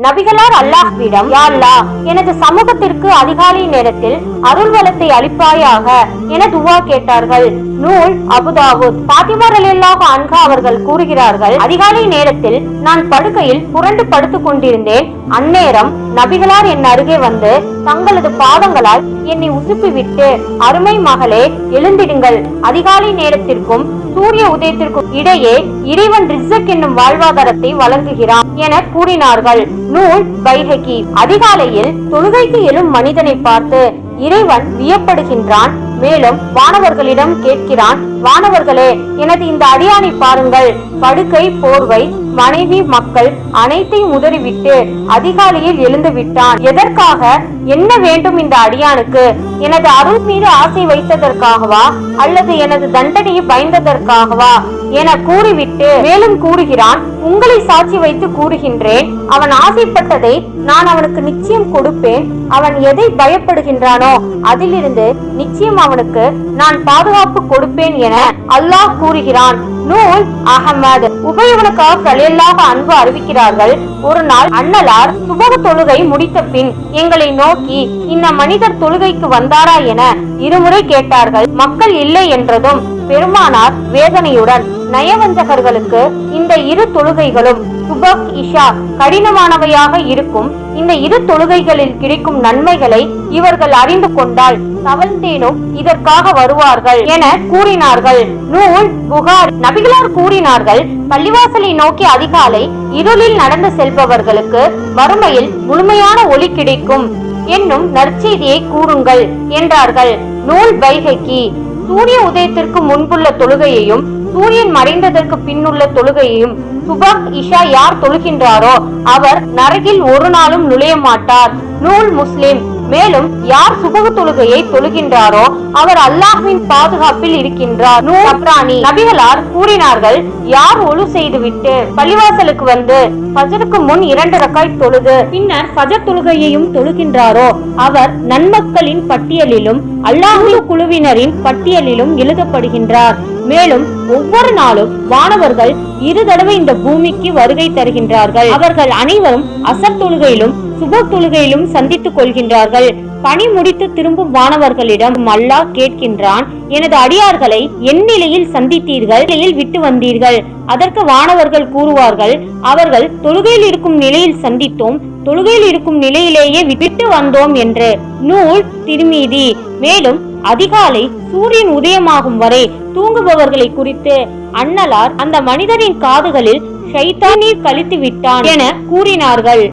நபிகளார் அல்லாஹ்விடம் யா எனது சமூகத்திற்கு அதிகாலை நேரத்தில் அருள் வளத்தை அளிப்பாயாக என துவா கேட்டார்கள். நூல் அபுதாவுத் பாத்திமா ரலியல்லாஹு அன்கா அவர்கள் கூறுகிறார்கள் அதிகாலை நேரத்தில் நான் படுக்கையில் புரண்டு படுத்துக் கொண்டிருந்தேன் அந்நேரம் நபிகளார் என் அருகே வந்து தங்களது பாதங்களால் என்னை உசுப்பிவிட்டு அருமை மகளே எழுந்திடுங்கள். அதிகாலை நேரத்திற்கும் சூரிய உதயத்திற்கும் இடையே இறைவன் ரிசக் என்னும் வாழ்வாதாரத்தை வழங்குகிறான் என கூறினார்கள். நூல் பைஹகி அதிகாலையில் தொழுகைக்கு எழும் மனிதனை பார்த்து இறைவன் வியப்படுகின்றான். மேலும் வானவர்களிடம் கேட்கிறான் வானவர்களே எனது இந்த அடியானை பாருங்கள். படுக்கை போர்வை மனைவி மக்கள் அனைத்தையும் உதறிவிட்டு அதிகாலையில் எழுந்து விட்டான். எதற்காக? என்ன வேண்டும் இந்த அடியானுக்கு? எனது அருள் மீது ஆசை வைத்ததற்காகவா? அல்லது எனது தண்டனையை பயந்ததற்காகவா? என கூறிவிட்டு மேலும் கூறுகிறான் உங்களை சாட்சி வைத்து கூறுகின்றேன். அவன் ஆசைப்பட்டதை நான் அவனுக்கு நிச்சயம் கொடுப்பேன். அவன் எதை பயப்படுகின்றானோ அதிலிருந்து நிச்சயம் அவனுக்கு நான் பாதுகாப்பு கொடுப்பேன் என அல்லாஹ் கூறுகிறான். நூல் அகமது. உபயவனுக்காக கலியல்லாக அன்பு அறிவிக்கிறார்கள். ஒரு நாள் அண்ணலார் சுபக தொழுகை முடித்த பின் எங்களை நோக்கி இந்த மனிதர் தொழுகைக்கு வந்தாரா? என இருமுறை கேட்டார்கள். மக்கள் இல்லை என்றதும் பெருமானார் வேதனையுடன் நயவஞ்சகர்களுக்கு இந்த இரு தொழுகைகளும் சுபக் இஷா கடினமானவையாக இருக்கும். இந்த இரு தொழுகைகளில் கிடைக்கும் நன்மைகளை இவர்கள் அறிந்து கொண்டால் தவழ்ந்தேனும் இதற்காக வருவார்கள் என கூறினார்கள். நூல் புகார் நபிகளார் கூறினார்கள். பள்ளிவாசலை நோக்கி அதிகாலை இருளில் நடந்து செல்பவர்களுக்கு வறுமையில் முழுமையான ஒளி கிடைக்கும். என்னும் நற்செய்தியை கூறுங்கள் என்றார்கள். நூல் பைகைக்கு சூரிய உதயத்திற்கு முன்புள்ள தொழுகையையும் சூரியன் மறைந்ததற்கு பின்னுள்ள தொழுகையையும் சுபம் இஷா யார் தொழுகின்றாரோ அவர் நரகில் ஒரு நாளும் நுழைய மாட்டார். நூல் முஸ்லிம். மேலும் யார் சுபகு தொழுகையை தொழுகின்றாரோ அவர் அல்லாஹ்வின் பாதுகாப்பில் இருக்கின்றார். நூல் நபிகளார் கூறினார்கள் யார் ஒழு செய்துவிட்டு பள்ளிவாசலுக்கு வந்து பஜருக்கு முன் இரண்டு ரக்காய் தொழுது பின்னர் பஜர் தொழுகையையும் தொழுகின்றாரோ அவர் நன்மக்களின் பட்டியலிலும் அல்லாஹு குழுவினரின் பட்டியலிலும் எழுதப்படுகின்றார். மேலும் ஒவ்வொரு நாளும் வானவர்கள் இரு தடவை இந்த பூமிக்கு வருகை தருகின்றார்கள். அவர்கள் அனைவரும் அசர் தொழுகையிலும் சுப தொழுகையிலும் சந்தித்துக் கொள்கின்றார்கள். பணி முடித்து திரும்பும் வானவர்களிடம் அல்லாஹ் கேட்கின்றான் எனது அடியார்களை என் நிலையில் சந்தித்தீர்கள் நிலையில் விட்டு வந்தீர்கள். அதற்கு வானவர்கள் கூறுவார்கள் அவர்கள் தொழுகையில் இருக்கும் நிலையில் சந்தித்தோம் தொழுகையில் இருக்கும் நிலையிலேயே விட்டு வந்தோம் என்று. நூல் திருமீதி. மேலும் அதிகாலை சூரியன் உதயமாகும் வரை தூங்குபவர்களை குறித்து அன்னலார் அந்த மனிதரின் காதுகளில் ஷைத்தானீர் கழித்து விட்டான் என கூறினார்கள்.